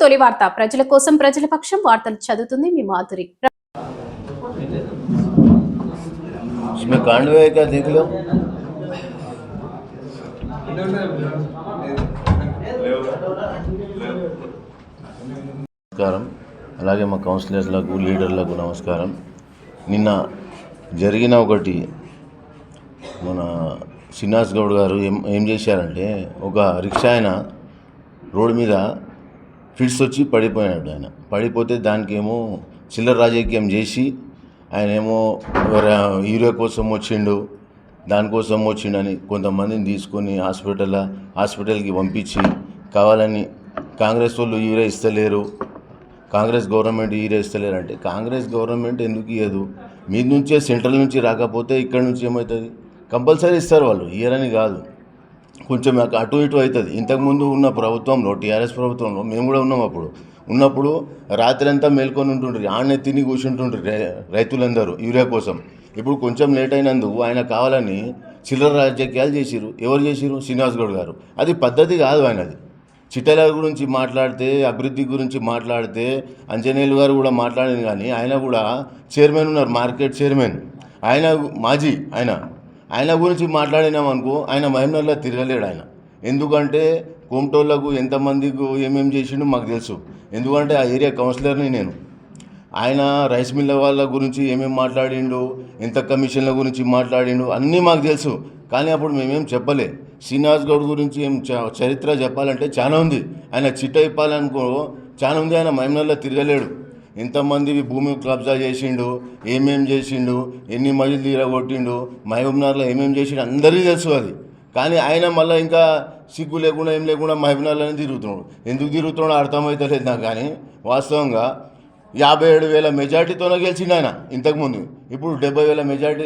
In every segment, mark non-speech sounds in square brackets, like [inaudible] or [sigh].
తొలి వార్త. ప్రజల కోసం ప్రజల పక్షం వార్తలు చదువుతుంది మీ మాధురి. నమస్కారం అలాగే మా కౌన్సిలర్లకు లీడర్లకు నమస్కారం నిన్న జరిగిన ఒకటి మన శ్రీనివాస్ గౌడ్ గారు ఏం ఏం చేశారంటే ఒక రిక్షా ఆయన రోడ్డు మీద ఫిట్స్ వచ్చి పడిపోయాడు ఆయన. పడిపోతే దానికి ఏమో చిల్లర రాజకీయం చేసి ఆయన ఏమో యూరియా కోసం వచ్చిండు దానికోసం వచ్చిండని కొంతమందిని తీసుకొని హాస్పిటల్ హాస్పిటల్కి పంపించి కావాలని కాంగ్రెస్ వాళ్ళు యూరియా ఇస్తలేరు కాంగ్రెస్ గవర్నమెంట్ యూరియా ఇస్తలేరు అంటే కాంగ్రెస్ గవర్నమెంట్ ఎందుకు ఇవ్వదు మీ నుంచే సెంట్రల్ నుంచి రాకపోతే ఇక్కడ నుంచి ఏమవుతుంది? కంపల్సరీ ఇస్తారు వాళ్ళు ఇయ్యరని కాదు. కొంచెం నాకు అటు ఇటు అవుతుంది. ఇంతకుముందు ఉన్న ప్రభుత్వంలో టీఆర్ఎస్ ప్రభుత్వంలో మేము కూడా ఉన్నాం అప్పుడు. ఉన్నప్పుడు రాత్రి అంతా మేల్కొని ఉంటుండ్రి ఆడనే తిని కూర్చుంటుండ్రి రైతులందరూ యూరియా కోసం. ఇప్పుడు కొంచెం లేట్ అయినందుకు ఆయన కావాలని చిల్లర రాజకీయాలు చేసిరు ఎవరు చేసిరు శ్రీనివాస్ గౌడ్ గారు. అది పద్ధతి కాదు ఆయనది. చిట్టెల గురించి మాట్లాడితే అభివృద్ధి గురించి మాట్లాడితే అంజనేయులు గారు కూడా మాట్లాడింది కానీ ఆయన కూడా చైర్మన్ ఉన్నారు మార్కెట్ చైర్మన్. ఆయన మాజీ ఆయన. ఆయన గురించి మాట్లాడినామనుకో ఆయన మహిమల్లో తిరగలేడు ఆయన. ఎందుకంటే కోమటోళ్ళకు ఎంతమందికి ఏమేమి చేసిండో మాకు తెలుసు. ఎందుకంటే ఆ ఏరియా కౌన్సిలర్ని నేను. ఆయన రైస్ మిల్ల వాళ్ళ గురించి ఏమేమి మాట్లాడిండు ఎంత కమిషన్ల గురించి మాట్లాడిండు అన్నీ మాకు తెలుసు. కానీ అప్పుడు మేమేం చెప్పలే. శ్రీనివాస్ గౌడ్ గురించి ఏం చ- చరిత్ర చెప్పాలంటే చాలా ఉంది. ఆయన చిట్ట ఇప్పాలనుకో చాలా ఉంది. ఆయన మహిమల్లో తిరగలేడు. ఎంతమంది భూమి కబ్జా చేసిండు ఏమేం చేసిండు ఎన్ని మజిలు తీరగొట్టిండు మహబూబ్నగర్లో ఏమేం చేసిండు అందరికీ తెలుసు అది. కానీ ఆయన మళ్ళీ ఇంకా సిగ్గు లేకుండా ఏం లేకుండా మహబూబ్నగర్లోనే తిరుగుతున్నాడు. ఎందుకు తిరుగుతున్నాడో అర్థమవుతలేదు నాకు కానీ. వాస్తవంగా యాభై ఏడు వేల మెజార్టీతోనే గెలిచిండు ఆయన ఇంతకుముందు. ఇప్పుడు డెబ్బై వేల మెజార్టీ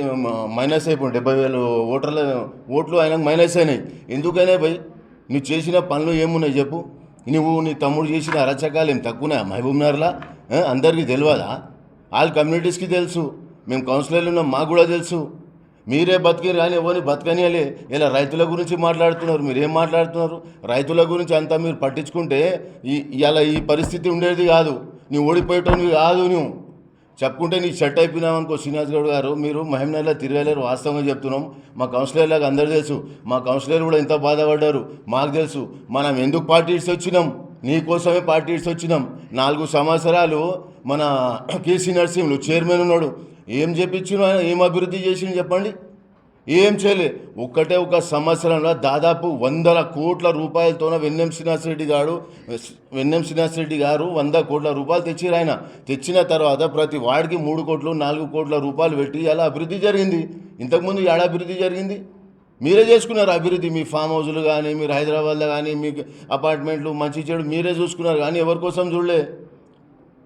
మైనస్ అయిపోయింది. డెబ్బై వేల ఓటర్ల ఓట్లు ఆయనకు మైనస్ అయినాయి. ఎందుకైనా పోయి నువ్వు చేసిన పనులు ఏమున్నాయి చెప్పు. నువ్వు నీ తమ్ముడు చేసిన అరచకాలు ఏం తక్కువనా? మహబూబ్నగర్లా? ఆ, అందరికీ తెలియదా ఆల్ కమ్యూనిటీస్కి తెలుసు. మేము కౌన్సిలర్లు ఉన్నాం మాకు కూడా తెలుసు. మీరే బతికే కానీ ఎవరిని బతకనియలే. ఇలా రైతుల గురించి మాట్లాడుతున్నారు మీరు ఏం మాట్లాడుతున్నారు? రైతుల గురించి అంతా మీరు పట్టించుకుంటే ఈ ఇలా ఈ పరిస్థితి ఉండేది కాదు. నువ్వు ఓడిపోయేటోనివి కాదు నువ్వు. చెప్పుకుంటే నీ సెట్ అయిపోయినామనుకో శ్రీనివాస్ గౌడ్ గారు మీరు మహిమనగర్లో తిరగలేరు వాస్తవంగా చెప్తున్నాం. మా కౌన్సిలర్లకు అందరూ తెలుసు. మా కౌన్సిలర్ కూడా ఎంత బాధపడ్డారు. మాకు తెలుసు. మనం ఎందుకు పార్టీ ఇచ్చి వచ్చినాం? నీకోసమే పార్టీ ఇచ్చి వచ్చినాం. నాలుగు సంవత్సరాలు మన [clears throat] కేసీ నరసింహులు చైర్మన్ ఉన్నాడు. ఏం చెప్పించిన ఏం అభివృద్ధి చేసిండు చెప్పండి. ఏం చేయలే? ఒక్కటే ఒక సంవత్సరంలో దాదాపు వందల కోట్ల రూపాయలతోన వెన్నెం శ్రీనివాసరెడ్డి గారు వెన్నెం శ్రీనివాసరెడ్డి గారు వంద కోట్ల రూపాయలు తెచ్చిరు ఆయన. తెచ్చిన తర్వాత ప్రతి వాడికి మూడు కోట్లు నాలుగు కోట్ల రూపాయలు పెట్టి అలా అభివృద్ధి జరిగింది. ఇంతకుముందు ఏడ అభివృద్ధి జరిగింది. మీరే చేసుకున్నారు అభివృద్ధి. మీ ఫామ్ హౌస్లు కానీ మీరు హైదరాబాద్లో కానీ మీ అపార్ట్మెంట్లు మంచి చెడు మీరే చూసుకున్నారు కానీ ఎవరి కోసం చూడలే?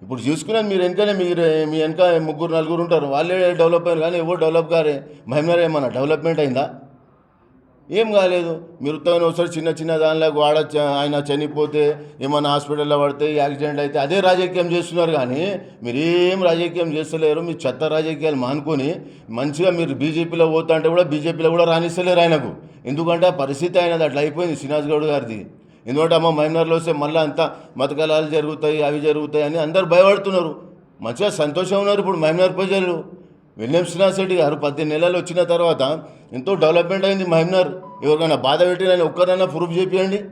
ఇప్పుడు చూసుకున్నాను మీరు వెనకనే మీరు మీ వెనక ముగ్గురు నలుగురు ఉంటారు. వాళ్ళే డెవలప్ అయ్యారు కానీ ఎవరు డెవలప్ కారే మహిమర్ ఏమన్నా డెవలప్మెంట్ అయిందా? ఏం కాలేదు. మీరు ఉత్తమైన ఒకసారి చిన్న చిన్న దానిలో వాడ చ- ఆయన చనిపోతే ఏమైనా హాస్పిటల్లో పడితే యాక్సిడెంట్ అయితే అదే రాజకీయం చేస్తున్నారు కానీ మీరు ఏం రాజకీయం చేస్తలేరు. మీ చెత్త రాజకీయాలు మానుకొని మంచిగా మీరు బీజేపీలో పోతా అంటే కూడా బీజేపీలో కూడా రాణిస్తలేరు ఆయనకు. ఎందుకంటే ఆ పరిస్థితి ఆయనది అట్లా అయిపోయింది. శ్రీనివాస్ గౌడ్ గారిది. ఎందుకంటే అమ్మ మైనర్లో వస్తే మళ్ళీ అంతా మతకలాలు జరుగుతాయి అవి జరుగుతాయి అని అందరు భయపడుతున్నారు. మంచిగా సంతోషం ఉన్నారు ఇప్పుడు మహిమనగర్ ప్రజలు. విలియం శ్రీనివాసరెడ్డి గారు పద్దెనిమిది నెలలు వచ్చిన తర్వాత ఎంతో డెవలప్మెంట్ అయింది మహిమనగర్ ఎవరికైనా బాధ పెట్టిన ఒక్కరైనా ప్రూఫ్ చేపియండి.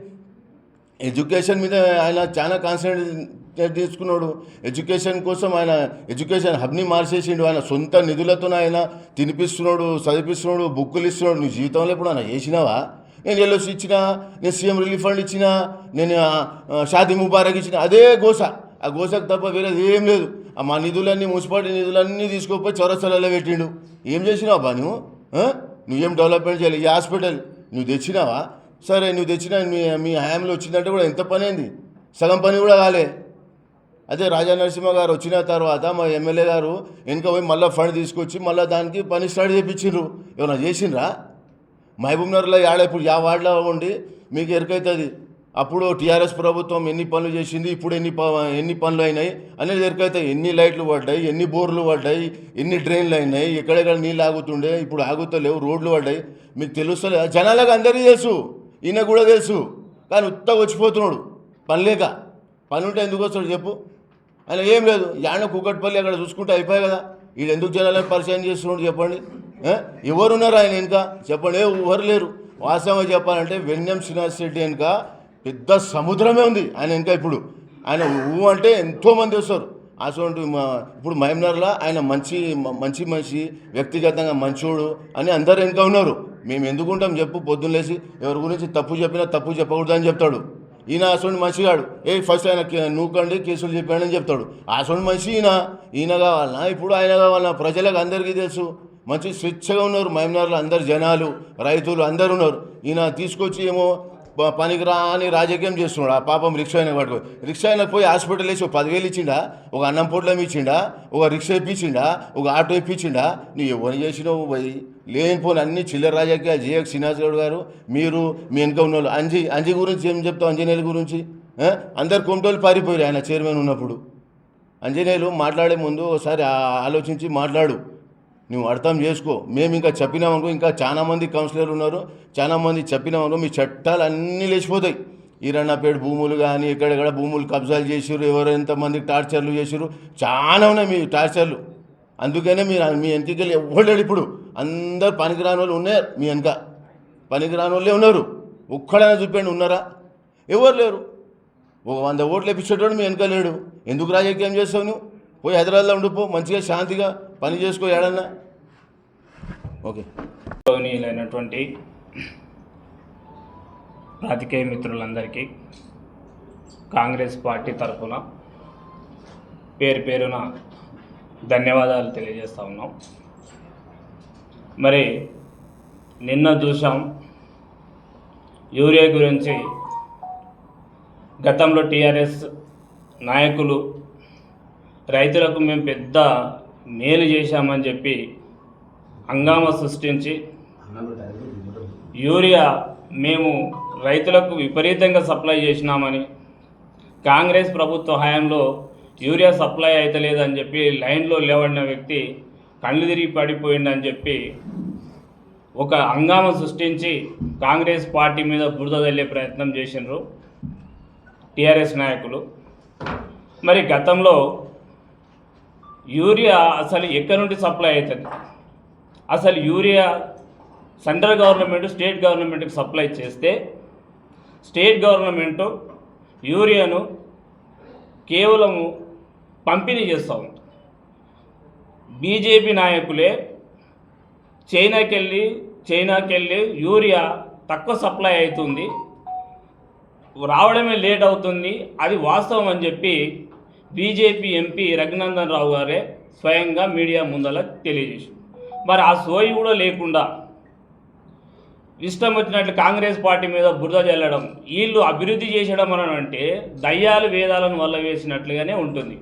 ఎడ్యుకేషన్ మీద ఆయన చాలా కాన్సన్ట్రేట్ తీసుకున్నాడు. ఎడ్యుకేషన్ కోసం ఆయన ఎడ్యుకేషన్ హబ్ని మార్చేసిండు. ఆయన సొంత నిధులతో ఆయన తినిపిస్తున్నాడు చదివిస్తున్నాడు బుక్కులు ఇస్తున్నాడు. నీ జీవితంలో ఇప్పుడు ఆయన చేసినావా? నేను ఎల్ఓసి ఇచ్చిన నేను సీఎం రిలీఫ్ ఫండ్ ఇచ్చిన నేను షాది ముబారక్ ఇచ్చిన అదే గోస. ఆ గోసకు తప్ప వేరేది ఏం లేదు. ఆ మా నిధులన్నీ మున్సిపాలిటీ నిధులన్నీ తీసుకుపోయి చౌరస్తలలో పెట్టిండు. ఏం చేసినావా బా నువ్వు? నువ్వేం డెవలప్మెంట్ చేయాలి? ఈ హాస్పిటల్ నువ్వు తెచ్చినావా? సరే నువ్వు తెచ్చిన మీ మీ హయాంలో వచ్చిందంటే కూడా ఎంత పని అయింది సగం పని కూడా కాలే. అదే రాజా నరసింహ గారు వచ్చిన తర్వాత మా ఎమ్మెల్యే గారు వెనుక పోయి మళ్ళీ ఫండ్ తీసుకొచ్చి మళ్ళీ దానికి పని స్టార్ట్ చేయించిండ్రు ఏమైనా చేసిండ్రా? మహబూబ్నగర్లో యాడ ఇప్పుడు యా వార్డులో ఉండి మీకు ఎరుకైతుంది. అప్పుడు టీఆర్ఎస్ ప్రభుత్వం ఎన్ని పనులు చేసింది ఇప్పుడు ఎన్ని ప- ఎన్ని పనులు అయినాయి అనేది ఎరుకైతాయి ఎన్ని లైట్లు పడ్డాయి ఎన్ని బోర్లు పడ్డాయి ఎన్ని డ్రైన్లు అయినాయి ఎక్కడెక్కడ నీళ్ళు ఆగుతుండే ఇప్పుడు ఆగుతలేవు రోడ్లు పడ్డాయి. మీకు తెలుస్తలే జనాలకు అందరికీ తెలుసు ఈయన కూడా తెలుసు. కానీ ఉత్త వచ్చిపోతున్నాడు పని లేక. పని ఉంటే ఎందుకు వస్తాడు చెప్పు. ఆయన ఏం లేదు యాడ కుక్కట్పల్లి అక్కడ చూసుకుంటే అయిపోయాయి కదా. వీళ్ళు ఎందుకు జనాలను పరిచయం చేస్తున్నాడు చెప్పండి. ఎవరున్నారు ఆయన ఇంకా చెప్పండి ఎవరు లేరు. వాస్తవంగా చెప్పాలంటే వెన్నెం శ్రీనివాస్ రెడ్డి వెనుక పెద్ద సముద్రమే ఉంది ఆయన ఇంకా ఇప్పుడు. ఆయన ఊ అంటే ఎంతోమంది వస్తారు. అటువంటి మా ఇప్పుడు మహమ్నర్లో ఆయన మంచి మంచి మనిషి వ్యక్తిగతంగా మంచోడు అని అందరు వెనుక ఉన్నారు. మేము ఎందుకు ఉంటాం చెప్పు పొద్దున్న లేచి ఎవరి గురించి తప్పు చెప్పినా తప్పు చెప్పకూడదు అని చెప్తాడు. ఈయన అసలు మనిషిగాడు ఏ ఫస్ట్ ఆయన నూకండి కేసులు చెప్పాడని చెప్తాడు. అసలు మనిషి ఈయన. ఈయన కావాలన్నా ఇప్పుడు ఆయన కావాలన్నా ప్రజలకు అందరికీ తెలుసు. మంచి స్వేచ్ఛగా ఉన్నారు. మహమ్నార్లో అందరు జనాలు రైతులు అందరు ఉన్నారు. ఈయన తీసుకొచ్చి ఏమో పనికి పనికిరా అని రాజకీయం చేస్తున్నాడు. ఆ పాపం రిక్షా అయినా పట్టుకో రిక్షా అయినా పోయి హాస్పిటల్ వేసి ఒక పదివేలు ఇచ్చిండా? ఒక అన్నం పొట్లం ఇచ్చిండా? ఒక రిక్షా ఇప్పించిండా? ఒక ఆటో ఇప్పించిండా? నువ్వు ఎవరు చేసినావు పోయి లేనిపోని అన్ని చిల్లర రాజకీయాలు జేఎక్ శ్రీనివాస్ గౌడ్ గారు. మీరు మీ వెనుక ఉన్న వాళ్ళు అంజి అంజి గురించి ఏం చెప్తావు? అంజనేయుల గురించి? అందరు కొమటోళ్ళు పారిపోయారు ఆయన చైర్మన్ ఉన్నప్పుడు. అంజనేయులు మాట్లాడే ముందు ఒకసారి ఆలోచించి మాట్లాడు. నువ్వు అర్థం చేసుకో. మేము ఇంకా చెప్పినామనుకో ఇంకా చాలామంది కౌన్సిలర్లు ఉన్నారు. చాలామంది చెప్పినామనుకో మీ చట్టాలు అన్నీ లేచిపోతాయి ఈరన్నపేట భూములు కానీ ఎక్కడెక్కడ భూములు కబ్జాలు చేసారు ఎవరు ఎంతమంది టార్చర్లు చేసారు చాలా ఉన్నాయి మీ టార్చర్లు. అందుకనే మీరు మీ వెనకకి ఎవ్వలేడు ఇప్పుడు. అందరు పనికిరాని వాళ్ళు ఉన్నారు మీ వెనక. పనికిరాని వాళ్ళే ఉన్నారు. ఒక్కడైనా చూపండి ఉన్నారా? ఎవరు లేరు? ఒక వంద ఓట్లు ఇప్పించేటోడు మీ వెనక లేడు. ఎందుకు రాజకీయం చేస్తావు నువ్వు? పోయి హైదరాబాద్లో ఉండిపో మంచిగా శాంతిగా పని చేసుకో ఏడన్నా. ఓకే. గౌనీయులైనటువంటి రాజకీయ మిత్రులందరికీ కాంగ్రెస్ పార్టీ తరఫున పేరు పేరున ధన్యవాదాలు తెలియజేస్తా ఉన్నాం. మరి నిన్న చూసాం యూరియా గురించి గతంలో టీఆర్ఎస్ నాయకులు రైతులకు మేము పెద్ద మేలు చేశామని చెప్పి హంగామ సృష్టించి యూరియా మేము రైతులకు విపరీతంగా సప్లై చేసినామని కాంగ్రెస్ ప్రభుత్వ హయాంలో యూరియా సప్లై అవుతలేదని చెప్పి లైన్లో లేవడిన వ్యక్తి కళ్ళు తిరిగి పడిపోయిందని చెప్పి ఒక హంగామ సృష్టించి కాంగ్రెస్ పార్టీ మీద బురద తల్లే ప్రయత్నం చేసినారు టీఆర్ఎస్ నాయకులు. మరి గతంలో యూరియా అసలు ఎక్కడి నుండి సప్లై అవుతుంది? అసలు యూరియా సెంట్రల్ గవర్నమెంట్ స్టేట్ గవర్నమెంట్కి సప్లై చేస్తే స్టేట్ గవర్నమెంట్ యూరియాను కేవలం పంపిణీ చేస్తూ బీజేపీ నాయకులే చైనాకి వెళ్ళి చైనాకి వెళ్ళి యూరియా తక్కువ సప్లై అవుతుంది. రావడమే లేట్ అవుతుంది. అది వాస్తవం అని చెప్పి బీజేపీ ఎంపీ రఘునందన్ రావు గారే స్వయంగా మీడియా ముందల తెలియజేసింది మరి ఆ సోయి కూడా లేకుండా ఇష్టం వచ్చినట్లు కాంగ్రెస్ పార్టీ మీద బురద చల్లడం వీళ్ళు అభివృద్ధి చేసడం అని అంటే దయ్యాలు వేదాలను వల్ల వేసినట్లుగానే ఉంటుంది.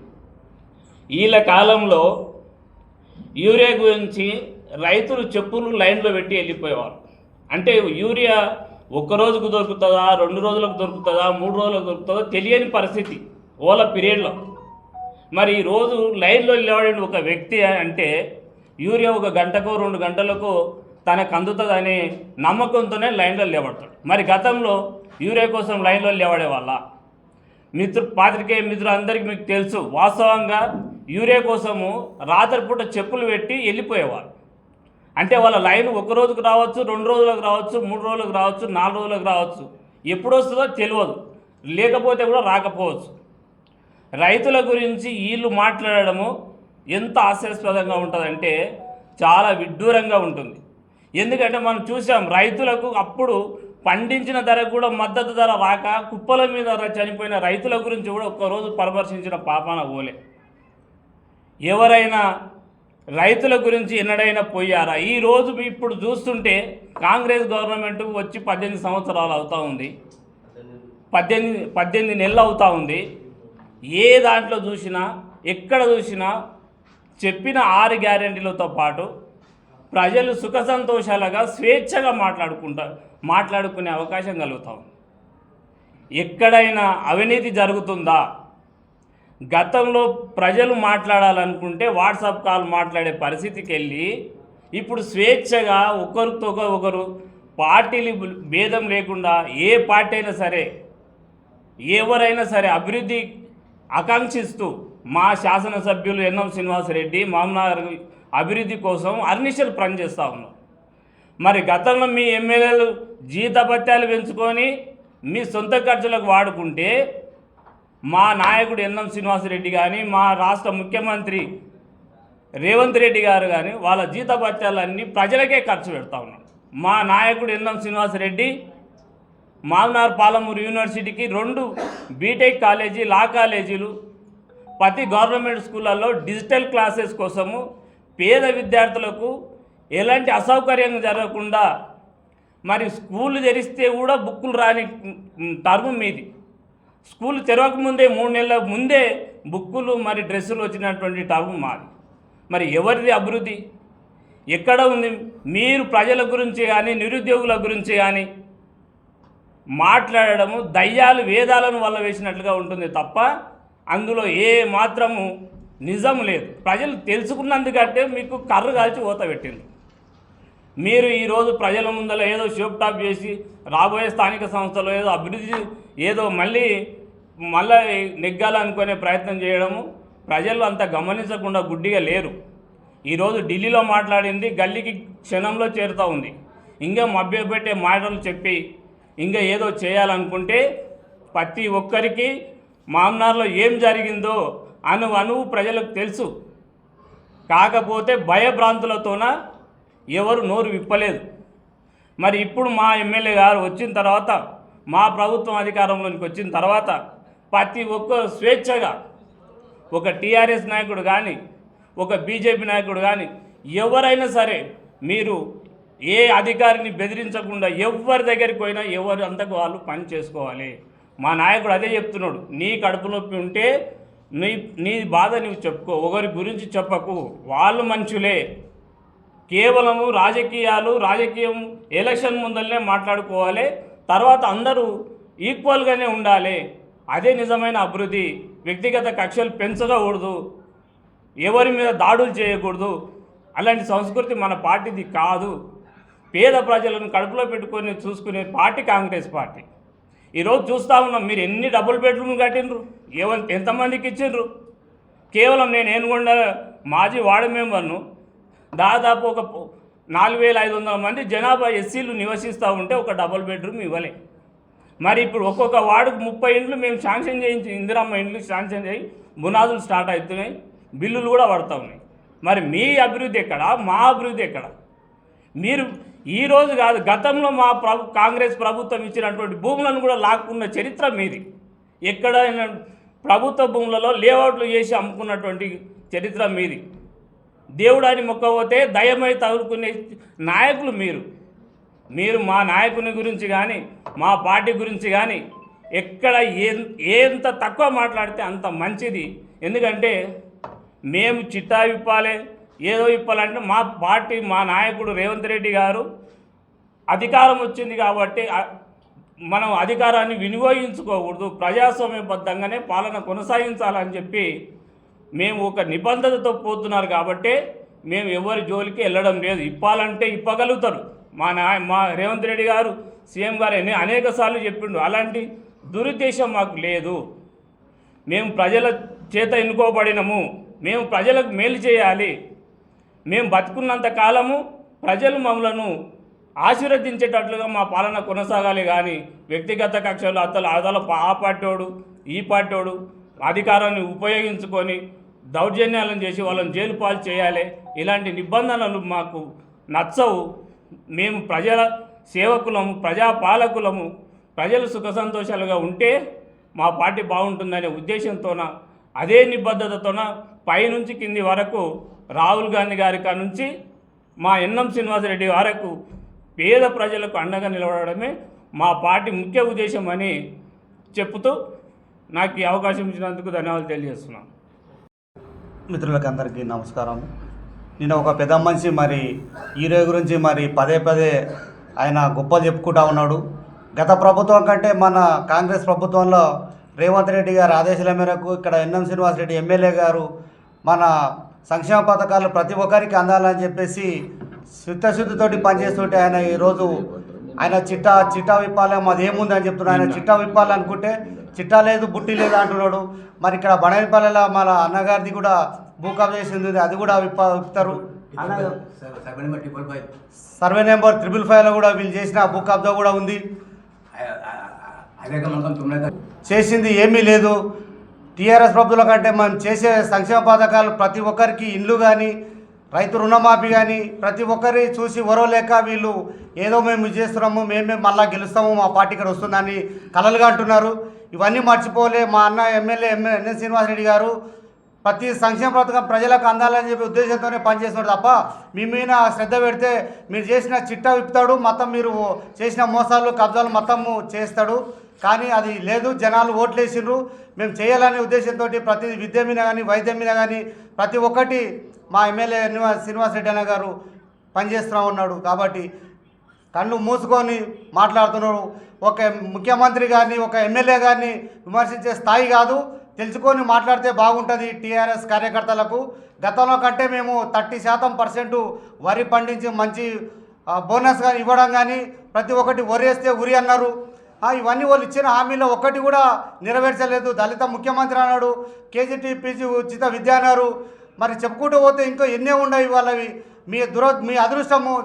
వీళ్ళ కాలంలో యూరియా గురించి రైతులు చెప్పులు లైన్లో పెట్టి వెళ్ళిపోయేవారు. అంటే యూరియా ఒక్క రోజుకు దొరుకుతుందా రెండు రోజులకు దొరుకుతుందా మూడు రోజులకు దొరుకుతుందా తెలియని పరిస్థితి. ఓల పీరియడ్లో. మరి ఈ రోజు లైన్లో నిలబడిన ఒక వ్యక్తి అంటే యూరియా ఒక గంటకు రెండు గంటలకు తనకు అందుతుందనే నమ్మకంతోనే లైన్లో లేవడతాడు మరి గతంలో యూరియా కోసం లైన్లో లేవడే వాళ్ళ మిత్రు పాత్రికేయ మిత్రులందరికీ మీకు తెలుసు వాస్తవంగా యూరియా కోసము రాత్రిపూట చెప్పులు పెట్టి వెళ్ళిపోయేవారు. అంటే వాళ్ళ లైన్ ఒక రోజుకు రావచ్చు రెండు రోజులకు రావచ్చు మూడు రోజులకు రావచ్చు నాలుగు రోజులకు రావచ్చు. ఎప్పుడు వస్తుందో తెలియదు. లేకపోతే కూడా రాకపోవచ్చు. రైతుల గురించి వీళ్ళు మాట్లాడడము ఎంత హాస్యాస్పదంగా ఉంటుందంటే చాలా విడ్డూరంగా ఉంటుంది. ఎందుకంటే మనం చూసాం రైతులకు అప్పుడు పండించిన ధర కూడా మద్దతు ధర రాక కుప్పల మీద చనిపోయిన రైతుల గురించి కూడా ఒక్కరోజు పరామర్శించిన పాపాన ఓలే. ఎవరైనా రైతుల గురించి ఎన్నడైనా పోయారా? ఈ రోజు ఇప్పుడు చూస్తుంటే కాంగ్రెస్ గవర్నమెంట్ వచ్చి పద్దెనిమిది సంవత్సరాలు అవుతూ ఉంది. పద్దెనిమిది పద్దెనిమిది నెలలు అవుతూ ఉంది. ఏ దాంట్లో చూసినా ఎక్కడ చూసినా చెప్పిన ఆరు గ్యారెంటీలతో పాటు ప్రజలు సుఖ సంతోషాలుగా స్వేచ్ఛగా మాట్లాడుకుంటా మాట్లాడుకునే అవకాశం కలుగుతాం ఎక్కడైనా అవినీతి జరుగుతుందా? గతంలో ప్రజలు మాట్లాడాలనుకుంటే వాట్సాప్ కాల్ మాట్లాడే పరిస్థితికి వెళ్ళి ఇప్పుడు స్వేచ్ఛగా ఒకరితో ఒకరు పార్టీలు భేదం లేకుండా ఏ పార్టీ అయినా సరే ఎవరైనా సరే అభివృద్ధి ఆకాంక్షిస్తూ మా శాసనసభ్యులు ఎన్ఎం శ్రీనివాసరెడ్డి మామనార్ అభివృద్ధి కోసం అర్నిషలు పనిచేస్తూ ఉన్నాం మరి గతంలో మీ ఎమ్మెల్యేలు జీతభత్యాలు పెంచుకొని మీ సొంత ఖర్చులకు వాడుకుంటే మా నాయకుడు ఎన్ఎం శ్రీనివాసరెడ్డి కానీ మా రాష్ట్ర ముఖ్యమంత్రి రేవంత్ రెడ్డి గారు కానీ వాళ్ళ జీతభత్యాలన్నీ ప్రజలకే ఖర్చు పెడతా ఉన్నారు. మా నాయకుడు ఎన్ఎం శ్రీనివాసరెడ్డి మాల్నార్ పాలమూరు యూనివర్సిటీకి రెండు బీటెక్ కాలేజీ లా కాలేజీలు ప్రతి గవర్నమెంట్ స్కూళ్ళల్లో డిజిటల్ క్లాసెస్ కోసము పేద విద్యార్థులకు ఎలాంటి అసౌకర్యం జరగకుండా మరి స్కూల్ తెరిస్తే కూడా బుక్కులు రాని టర్మ్ మీది. స్కూల్ తెరవకముందే మూడు నెలల ముందే బుక్కులు మరి డ్రెస్సులు వచ్చినటువంటి టర్మ్ మాది. మరి ఎవరిది అభివృద్ధి? ఎక్కడ ఉంది? మీరు ప్రజల గురించి కానీ నిరుద్యోగుల గురించి కానీ మాట్లాడడము దయ్యాలు వేదాలను వల్ల వేసినట్లుగా ఉంటుంది తప్ప అందులో ఏ మాత్రము నిజం లేదు. ప్రజలు తెలుసుకున్నందుకంటే మీకు కర్ర కాల్చి ఊత పెట్టింది మీరు ఈరోజు ప్రజల ముందర ఏదో షోప్ టాప్ చేసి రాబోయే స్థానిక సంస్థలో ఏదో అభివృద్ధి ఏదో మళ్ళీ మళ్ళీ నెగ్గాలనుకునే ప్రయత్నం చేయడము ప్రజలు అంత గమనించకుండా గుడ్డిగా లేరు. ఈరోజు ఢిల్లీలో మాట్లాడింది గల్లీకి క్షణంలో చేరుతూ ఉంది. ఇంకా మభ్యపెట్టే మాటలు చెప్పి ఇంకా ఏదో చేయాలనుకుంటే ప్రతి ఒక్కరికి మామ్నార్లో ఏం జరిగిందో అను అనువు ప్రజలకు తెలుసు. కాకపోతే భయభ్రాంతులతోన ఎవరు నోరు విప్పలేదు. మరి ఇప్పుడు మా ఎమ్మెల్యే గారు వచ్చిన తర్వాత మా ప్రభుత్వం అధికారంలోనికి వచ్చిన తర్వాత ప్రతి ఒక్కరు స్వేచ్ఛగా ఒక టీఆర్ఎస్ నాయకుడు కానీ ఒక బీజేపీ నాయకుడు కానీ ఎవరైనా సరే మీరు ఏ అధికారిని బెదిరించకుండా ఎవరి దగ్గరికి పోయినా ఎవరు అంతకు వాళ్ళు పని చేసుకోవాలి. మా నాయకుడు అదే చెప్తున్నాడు నీ కడుపు నొప్పి ఉంటే నీ నీ బాధ నువ్వు చెప్పుకో ఒకరి గురించి చెప్పకు వాళ్ళు మనుషులే. కేవలము రాజకీయాలు రాజకీయం ఎలక్షన్ ముందరనే మాట్లాడుకోవాలి తర్వాత అందరూ ఈక్వల్గానే ఉండాలి. అదే నిజమైన అభివృద్ధి వ్యక్తిగత కక్షలు పెంచకూడదు ఎవరి మీద దాడులు చేయకూడదు. అలాంటి సంస్కృతి మన పార్టీది కాదు. పేద ప్రజలను కడుపులో పెట్టుకొని చూసుకునే పార్టీ కాంగ్రెస్ పార్టీ. ఈరోజు చూస్తూ ఉన్నాం మీరు ఎన్ని డబుల్ బెడ్రూమ్లు కట్టిండ్రు? ఏవ ఎంతమందికి ఇచ్చిండ్రు? కేవలం నేను ఏనుగొండ మాజీ వార్డు మెంబర్ను దాదాపు ఒక నాలుగు వేల ఐదు వందల మంది జనాభా ఎస్సీలు నివసిస్తూ ఉంటే ఒక డబుల్ బెడ్రూమ్ ఇవ్వలే. మరి ఇప్పుడు ఒక్కొక్క వార్డుకు ముప్పై ఇండ్లు మేము శాంక్షన్ చేయించి ఇందిరమ్మ ఇండ్లు శాంక్షన్ చేయి బునాదులు స్టార్ట్ అవుతున్నాయి బిల్లులు కూడా పడుతూ ఉన్నాయి. మరి మీ అభివృద్ధి ఎక్కడ? మా అభివృద్ధి ఎక్కడ? మీరు ఈరోజు కాదు గతంలో మా ప్రభు కాంగ్రెస్ ప్రభుత్వం ఇచ్చినటువంటి భూములను కూడా లాక్కున్న చరిత్ర మీది. ఎక్కడైనా ప్రభుత్వ భూములలో లేఅవుట్లు చేసి అమ్ముకున్నటువంటి చరిత్ర మీది. దేవుడాన్ని మొక్కపోతే దయమై తగులుకునే నాయకులు మీరు. మీరు మా నాయకుని గురించి కానీ మా పార్టీ గురించి కానీ ఎక్కడ ఏ ఎంత తక్కువ మాట్లాడితే అంత మంచిది. ఎందుకంటే మేము చిట్టా ఇప్పాలి ఏదో ఇప్పాలంటే మా పార్టీ మా నాయకుడు రేవంత్ రెడ్డి గారు అధికారం వచ్చింది కాబట్టి మనం అధికారాన్ని వినియోగించుకోకూడదు ప్రజాస్వామ్యబద్ధంగానే పాలన కొనసాగించాలని చెప్పి మేము ఒక నిబంధనతో పోతున్నారు కాబట్టి మేము ఎవరి జోలికి వెళ్ళడం లేదు. ఇప్పాలంటే ఇప్పగలుగుతారు. మా నా మా రేవంత్ రెడ్డి గారు సీఎం గారు అని అనేక సార్లు చెప్పిండు అలాంటి దురుద్దేశం మాకు లేదు. మేము ప్రజల చేత ఎన్నుకోబడినము. మేము ప్రజలకు మేలు చేయాలి. మేము బతుకున్నంత కాలము ప్రజలు మమ్మలను ఆశీర్వదించేటట్లుగా మా పాలన కొనసాగాలి కానీ వ్యక్తిగత కక్షలు అతలు అదల ఆ పార్టీవాడు ఈ పట్టోడు అధికారాన్ని ఉపయోగించుకొని దౌర్జన్యాలను చేసి వాళ్ళని జైలు పాలు చేయాలి. ఇలాంటి నిబంధనలు మాకు నచ్చవు. మేము ప్రజల సేవకులము ప్రజాపాలకులము ప్రజలు సుఖ సంతోషాలుగా ఉంటే మా పార్టీ బాగుంటుందనే ఉద్దేశంతోన అదే నిబద్ధతతోన పైనుంచి కింది వరకు రాహుల్ గాంధీ గారి నుంచి మా ఎన్ఎం శ్రీనివాసరెడ్డి వరకు పేద ప్రజలకు అండగా నిలబడమే మా పార్టీ ముఖ్య ఉద్దేశం అని చెప్తూ నాకు ఈ అవకాశం ఇచ్చినందుకు ధన్యవాదాలు తెలియజేస్తున్నాను. మిత్రులకు అందరికీ నమస్కారం. నేను ఒక పెద్ద మనిషి మరి హీరో గురించి మరి పదే పదే ఆయన గొప్ప చెప్పుకుంటా ఉన్నాడు. గత ప్రభుత్వం కంటే మన కాంగ్రెస్ ప్రభుత్వంలో రేవంత్ రెడ్డి గారి ఆదేశాల మేరకు ఇక్కడ ఎన్ఎం శ్రీనివాసరెడ్డి ఎమ్మెల్యే గారు మన సంక్షేమ పథకాలు ప్రతి ఒక్కరికి అందాలని చెప్పేసి చిత్తశుద్ధితోటి పనిచేస్తుంటే ఆయన ఈరోజు ఆయన చిట్టా చిట్టా విప్పాలి ఏముంది అని చెప్తున్నాడు. ఆయన చిట్టా విప్పాలి అనుకుంటే చిట్టా లేదు బుట్టి లేదు అంటున్నాడు. మరి ఇక్కడ బడైపల్లెలో మన అన్నగారిది కూడా భూ కబ్జా చేసింది అది కూడా విప్ప విప్పుతారు. అన్న సర్వే నెంబర్ త్రిబుల్ ఫైవ్లో కూడా వీళ్ళు చేసిన భూ కబ్జా కూడా ఉంది. అదే చేసింది ఏమీ లేదు. టీఆర్ఎస్ ప్రభుత్వం కంటే మనం చేసే సంక్షేమ పథకాలు ప్రతి ఒక్కరికి ఇండ్లు కానీ రైతు రుణమాఫీ కానీ ప్రతి ఒక్కరి చూసి లేక వీళ్ళు ఏదో మేము చేస్తున్నాము మేమే మళ్ళా గెలుస్తాము మా పార్టీ ఇక్కడ వస్తుందని కలలుగా అంటున్నారు. ఇవన్నీ మర్చిపోలే మా అన్న ఎమ్మెల్యే ఎంఏ ఎన్ఎన్ శ్రీనివాసరెడ్డి గారు. ప్రతి సంక్షేమ పథకం ప్రజలకు అందాలని చెప్పి ఉద్దేశంతోనే పనిచేస్తున్నాడు తప్ప మీ మీద శ్రద్ధ పెడితే మీరు చేసిన చిట్టా విప్పుతాడు మొత్తం మీరు చేసిన మోసాలు కబ్జాలు మొత్తము చేస్తాడు. కానీ అది లేదు జనాలు ఓట్లేసిండ్రు. మేము చేయాలనే ఉద్దేశంతో ప్రతి విద్య మీద కానీ వైద్యం మీద కానీ ప్రతి ఒక్కటి మా ఎమ్మెల్యే శ్రీనివాస్ రెడ్డి అన్న గారు పనిచేస్తూ ఉన్నాడు కాబట్టి కళ్ళు మూసుకొని మాట్లాడుతున్నారు. ఒక ముఖ్యమంత్రి గారిని ఒక ఎమ్మెల్యే గారిని విమర్శించే స్థాయి కాదు. తెలుసుకొని మాట్లాడితే బాగుంటుంది టీఆర్ఎస్ కార్యకర్తలకు. గతంలో కంటే మేము థర్టీ శాతం పర్సెంట్ వరి పండించి మంచి బోనస్ కానీ ఇవ్వడం కానీ ప్రతి ఒక్కటి వరి వేస్తే ఉరి అన్నారు. ఇవన్నీ వాళ్ళు ఇచ్చిన హామీలో ఒక్కటి కూడా నెరవేర్చలేదు. దళిత ముఖ్యమంత్రి అన్నాడు కేజీటీ పీజీ ఉచిత విద్య అన్నారు. మరి చెప్పుకుంటూ పోతే ఇంకా ఎన్నే ఉండవు వాళ్ళవి. మీ దుర మీ అదృష్టము.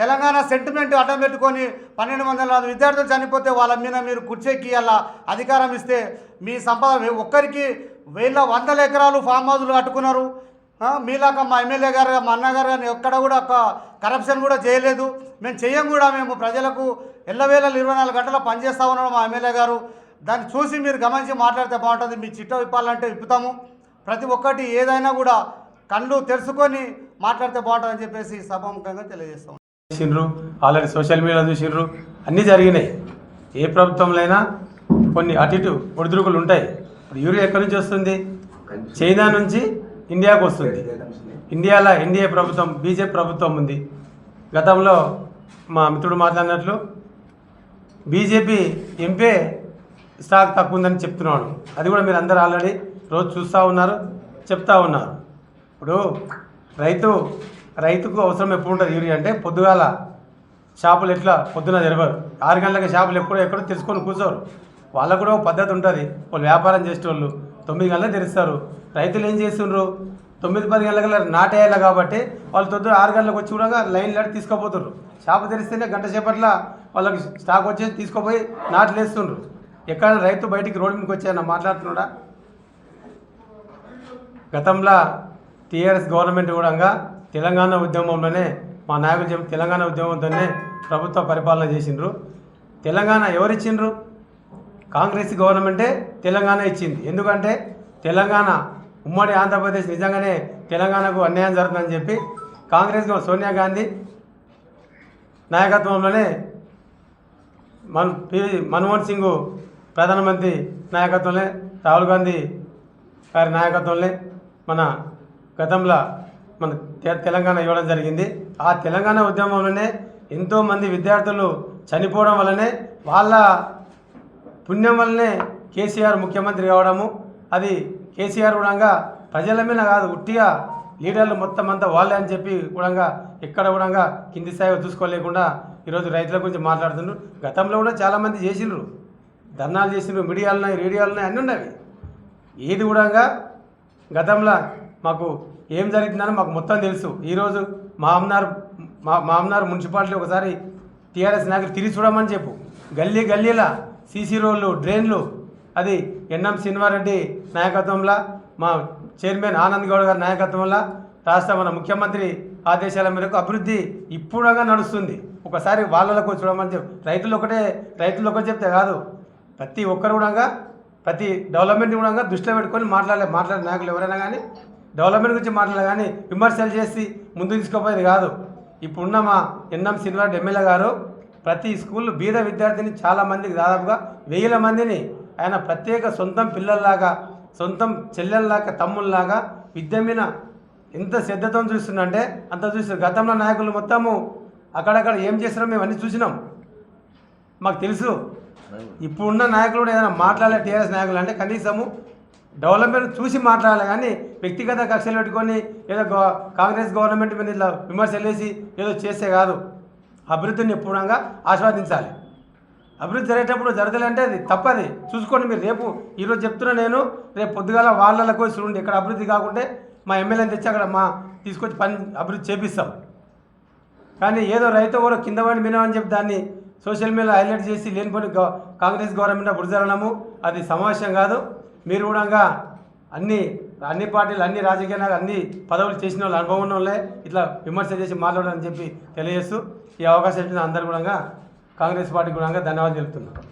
తెలంగాణ సెంటిమెంట్ అడ్డం పెట్టుకొని పన్నెండు వందల నాలుగు విద్యార్థులు చనిపోతే వాళ్ళ మీద మీరు కుర్చీకి అలా అధికారం ఇస్తే మీ సంపద ఒక్కరికి వేల వందల ఎకరాలు ఫామ్ హౌస్లు కట్టుకున్నారు. మీలాక మీలాగా మా ఎమ్మెల్యే గారు మా అన్నగారు కానీ ఎక్కడ కూడా ఒక కరప్షన్ కూడా చేయలేదు. మేము చెయ్యం కూడా మేము ప్రజలకు ఎల్లవేళలు ఇరవై నాలుగు గంటల పనిచేస్తా ఉన్నాడు మా ఎమ్మెల్యే గారు. దాన్ని చూసి మీరు గమనించి మాట్లాడితే బాగుంటుంది. మీ చిట్ట విప్పాలంటే విప్పుతాము. ప్రతి ఒక్కటి ఏదైనా కూడా కళ్ళు తెలుసుకొని మాట్లాడితే బాగుంటుందని చెప్పేసి సభాముఖంగా తెలియజేస్తాం చూసిండ్రు. ఆల్రెడీ సోషల్ మీడియా చూసిండ్రు. అన్నీ జరిగినాయి. ఏ ప్రభుత్వంలో అయినా కొన్ని అటు ఇటు ఒడిదుడుకులు ఉంటాయి. ఇప్పుడు యూరియా ఎక్కడి నుంచి వస్తుంది? చైనా నుంచి ఇండియాకు వస్తుంది. ఇండియాలో ఎన్డీఏ ప్రభుత్వం బీజేపీ ప్రభుత్వం ఉంది. గతంలో మా మిత్రుడు మాట్లాడినట్లు బీజేపీ ఎంపీ స్టాక్ తక్కువ ఉందని చెప్తున్నాడు. అది కూడా మీరు అందరూ ఆల్రెడీ రోజు చూస్తూ ఉన్నారు చెప్తా ఉన్నారు. ఇప్పుడు రైతు రైతుకు అవసరం ఎప్పుడు ఉంటుంది యూరియా అంటే పొద్దుగాల షాపులు ఎట్లా పొద్దున తెరవరు. ఆరు గంటలకి షాపులు ఎక్కడో ఎక్కడో తెలుసుకొని కూర్చోరు. వాళ్ళకు కూడా ఒక పద్ధతి ఉంటుంది. వాళ్ళు వ్యాపారం చేసేటోళ్ళు తొమ్మిది గంటలకు తెరుస్తారు. రైతులు ఏం చేస్తుండ్రు? తొమ్మిది పది గంటలకు నాటేయాలి కాబట్టి వాళ్ళు తొద్దు ఆరు గంటలకు వచ్చి కూడా లైన్ లాంటి తీసుకోపోతుర్రు షాపు తెరిస్తేనే గంట సేపట్ల వాళ్ళకి స్టాక్ వచ్చేసి తీసుకుపోయి నాట్లు వేస్తుండ్రు. ఎక్కడ రైతు బయటికి రోడ్డు మీదకి వచ్చాయన్న మాట్లాడుతున్నాడా? గతంలో టీఆర్ఎస్ గవర్నమెంట్ కూడా తెలంగాణ ఉద్యమంలోనే మా నాయకులు తెలంగాణ ఉద్యమంతోనే ప్రభుత్వ పరిపాలన చేసిండ్రు. తెలంగాణ ఎవరిచ్చిండ్రు? కాంగ్రెస్ గవర్నమెంటే తెలంగాణ ఇచ్చింది. ఎందుకంటే తెలంగాణ ఉమ్మడి ఆంధ్రప్రదేశ్ నిజంగానే తెలంగాణకు అన్యాయం జరుగుతుందని చెప్పి కాంగ్రెస్ సోనియా గాంధీ నాయకత్వంలోనే మన్ పి మన్మోహన్ సింగ్ ప్రధానమంత్రి నాయకత్వంలో రాహుల్ గాంధీ గారి నాయకత్వంలో మన గతంలో మన తెలంగాణ ఇవ్వడం జరిగింది. ఆ తెలంగాణ ఉద్యమంలోనే ఎంతోమంది విద్యార్థులు చనిపోవడం వల్లనే వాళ్ళ పుణ్యం వల్లనే కేసీఆర్ ముఖ్యమంత్రి కావడము. అది కేసీఆర్ కూడా ప్రజల మీద కాదు ఉట్టిగా లీడర్లు మొత్తం అంతా వాళ్ళే అని చెప్పి కూడా ఎక్కడ కూడా కింది స్థాయిలో చూసుకోలేకుండా ఈరోజు రైతుల గురించి మాట్లాడుతున్నారు గతంలో కూడా చాలామంది చేసిండ్రు. ధర్నాలు చేసిండ్రు మీడియాలు ఉన్నాయి రేడియోలు ఉన్నాయి అన్నీ ఉన్నవి. ఏది కూడా గతంలో మాకు ఏం జరుగుతుందని మాకు మొత్తం తెలుసు. ఈరోజు మామనార్ మా మామనార్ మున్సిపాలిటీ ఒకసారి టీఆర్ఎస్ నాయకులు తిరిగి చూడమని చెప్పు. గల్లీ గల్లీలా సీసీ రోడ్లు డ్రైన్లు. అది ఎన్ఎం శ్రీనివారెడ్డి నాయకత్వంలో మా చైర్మన్ ఆనంద్ గౌడ్ గారి నాయకత్వంలో రాష్ట్ర మన ముఖ్యమంత్రి ఆదేశాల మేరకు అభివృద్ధి ఇప్పుడుగా నడుస్తుంది. ఒకసారి వాళ్ళకు చూడమని చెప్పి. రైతులు ఒకటే రైతులు ఒకటి చెప్తే కాదు. ప్రతి ఒక్కరు కూడా ప్రతి డెవలప్మెంట్ కూడా దృష్టిలో పెట్టుకొని మాట్లాడలే మాట్లాడే నాయకులు ఎవరైనా కానీ డెవలప్మెంట్ గురించి మాట్లాడలే కానీ విమర్శలు చేసి ముందు తీసుకోపోయేది కాదు. ఇప్పుడున్న మా ఎన్ఎం శ్రీనివారెడ్డి ఎమ్మెల్యే గారు ప్రతి స్కూల్ బీద విద్యార్థిని చాలా మందికి దాదాపుగా వేల మందిని ఆయన ప్రత్యేక సొంతం పిల్లల్లాగా సొంతం చెల్లెల్లాగా తమ్ముళ్ళలాగా విద్య మీద ఎంత శ్రద్ధతో చూస్తుందంటే అంత చూస్తారు. గతంలో నాయకులు మొత్తము అక్కడక్కడ ఏం చేస్తున్నారో మేము అన్నీ చూసినాం. మాకు తెలుసు. ఇప్పుడున్న నాయకులు కూడా ఏదైనా మాట్లాడే టీఆర్ఎస్ నాయకులు అంటే కనీసము డెవలప్మెంట్ చూసి మాట్లాడాలి. కానీ వ్యక్తిగత కక్షలు పెట్టుకొని ఏదో కాంగ్రెస్ గవర్నమెంట్ మీద ఇట్లా విమర్శలు వేసి ఏదో చేస్తే కాదు. అభివృద్ధిని పూర్ణంగా ఆస్వాదించాలి. అభివృద్ధి జరిగేటప్పుడు జరగలేంటే అది తప్పది. చూసుకోండి మీరు. రేపు ఈరోజు చెప్తున్నా నేను. రేపు పొద్దుగాల వాళ్ళకు చూడండి. ఇక్కడ అభివృద్ధి కాకుంటే మా ఎమ్మెల్యేని తెచ్చి అక్కడ మా తీసుకొచ్చి పని అభివృద్ధి చేపిస్తాం. కానీ ఏదో రైతు కూడా కింద పడి మినమని చెప్పి దాన్ని సోషల్ మీడియాలో హైలైట్ చేసి లేనిపోయిన గవ- కాంగ్రెస్ గవర్నమెంట్ బురజలనము అది సమావేశం కాదు. మీరు కూడా అన్ని అన్ని పార్టీలు అన్ని రాజకీయ నాయకులు, అన్ని పదవులు చేసిన వాళ్ళు అనుభవం ఉన్న వాళ్ళే ఇట్లా విమర్శ చేసి మాట్లాడాలని చెప్పి తెలియజేస్తూ ఈ అవకాశం ఇచ్చిన అందరు కూడా కాంగ్రెస్ పార్టీ కూడా ధన్యవాదాలు తెలుపుతున్నాను.